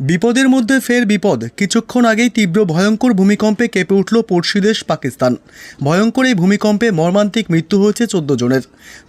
বিপদের মধ্যে ফের বিপদ। কিছুক্ষণ আগেই তীব্র ভয়ঙ্কর ভূমিকম্পে কেঁপে উঠল পড়শি দেশ পাকিস্তান। ভয়ঙ্কর এই ভূমিকম্পে মর্মান্তিক মৃত্যু হয়েছে চোদ্দ জনের।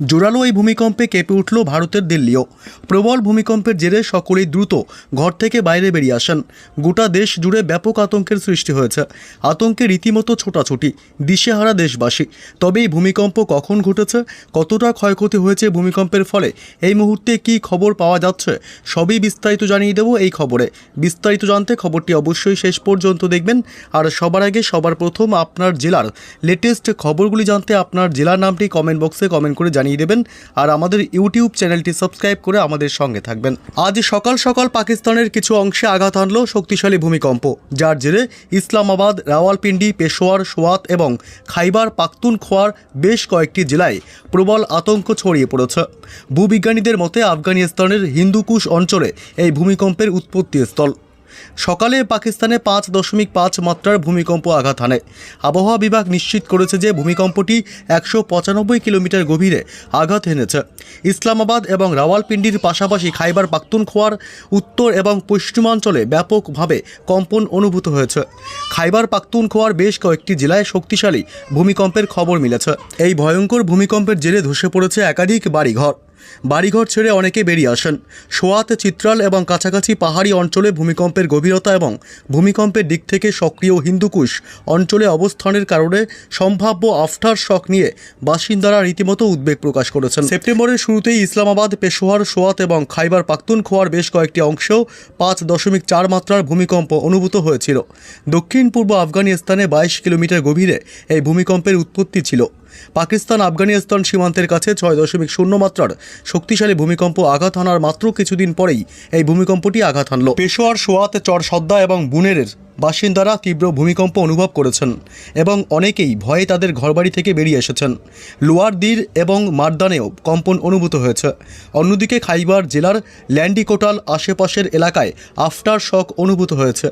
জোরালো এই ভূমিকম্পে কেঁপে উঠল ভারতের দিল্লিও। প্রবল ভূমিকম্পের জেরে সকলেই দ্রুত ঘর থেকে বাইরে বেরিয়ে আসেন। গোটা দেশ জুড়ে ব্যাপক আতঙ্কের সৃষ্টি হয়েছে। আতঙ্কে রীতিমতো ছোটাছুটি, দিশেহারা দেশবাসী। তবে এই ভূমিকম্প কখন ঘটেছে, কতটা ক্ষয়ক্ষতি হয়েছে ভূমিকম্পের ফলে, এই মুহূর্তে কী খবর পাওয়া যাচ্ছে, সবই বিস্তারিত জানিয়ে দেবো এই খবরে। বিস্তারিত জানতে খবরটি অবশ্যই শেষ পর্যন্ত দেখবেন। আর সবার আগে, সবার প্রথম আপনার জেলার লেটেস্ট খবরগুলি জানতে আপনার জেলার নামটি কমেন্ট বক্সে কমেন্ট করে জানিয়ে দেবেন। আর আমাদের ইউটিউব চ্যানেলটি সাবস্ক্রাইব করে আমাদের সঙ্গে থাকবেন। আজ সকাল সকাল পাকিস্তানের কিছু অংশে আঘাত হানল শক্তিশালী ভূমিকম্প। যার জেরে ইসলামাবাদ, রাওয়ালপিন্ডি, পেশোয়ার, সোয়াত এবং খাইবার, পাখতুনখোয়ার বেশ কয়েকটি জেলায় প্রবল আতঙ্ক ছড়িয়ে পড়েছে। ভূবিজ্ঞানীদের মতে, আফগানিস্তানের হিন্দুকুশ অঞ্চলে এই ভূমিকম্পের উৎপত্তিস্থল সকালে পাকিস্তানে পাঁচ দশমিক পাঁচ মাত্রার ভূমিকম্প আঘাত হানে। আবহাওয়া বিভাগ নিশ্চিত করেছে যে ভূমিকম্পটি একশো পঁচানব্বই কিলোমিটার গভীরে আঘাত হেনেছে ইসলামাবাদ এবং রাওয়ালপিন্ডির পাশাপাশি খাইবার পাখতুনখোয়ার উত্তর এবং পশ্চিমাঞ্চলে ব্যাপকভাবে কম্পন অনুভূত হয়েছে। খাইবার পাখতুনখোয়ার বেশ কয়েকটি জেলায় শক্তিশালী ভূমিকম্পের খবর মিলেছে। এই ভয়ঙ্কর ভূমিকম্পের জেরে ধসে পড়েছে একাধিক বাড়িঘর। বাড়িঘর ছেড়ে অনেকে বেরিয়ে আসেন। সোয়াত, চিত্রাল এবং কাছাকাছি পাহাড়ি অঞ্চলে ভূমিকম্পের গভীরতা এবং ভূমিকম্পের দিক থেকে সক্রিয় হিন্দুকুশ অঞ্চলে অবস্থানের কারণে সম্ভাব্য আফটার শক নিয়ে বাসিন্দারা রীতিমতো উদ্বেগ প্রকাশ করেছেন। সেপ্টেম্বরের শুরুতেই ইসলামাবাদ, পেশোয়ার, সোয়াত এবং খাইবার পাখতুনখোয়ার বেশ কয়েকটি অংশেও পাঁচ দশমিক চার মাত্রার ভূমিকম্প অনুভূত হয়েছিল। দক্ষিণ পূর্ব আফগানিস্তানে বাইশ কিলোমিটার গভীরে এই ভূমিকম্পের উৎপত্তি ছিল। পাকিস্তান আফগানিস্তান সীমান্তের কাছে ছয় দশমিক শূন্য মাত্রার শক্তিশালী ভূমিকম্প আঘাত হানার মাত্র কিছুদিন পরেই এই ভূমিকম্পটি আঘাত হানল। পেশোয়ার, সোয়াত চর সদ্দা এবং বুনেরের বাসিন্দারা তীব্র ভূমিকম্প অনুভব করেছেন এবং অনেকেই ভয়ে তাদের ঘরবাড়ি থেকে বেরিয়ে এসেছেন। লোয়ার লোয়ারদির এবং মারদানেও কম্পন অনুভূত হয়েছে। অন্যদিকে খাইবার জেলার ল্যান্ডিকোটাল আশেপাশের এলাকায় আফটার শক অনুভূত হয়েছে।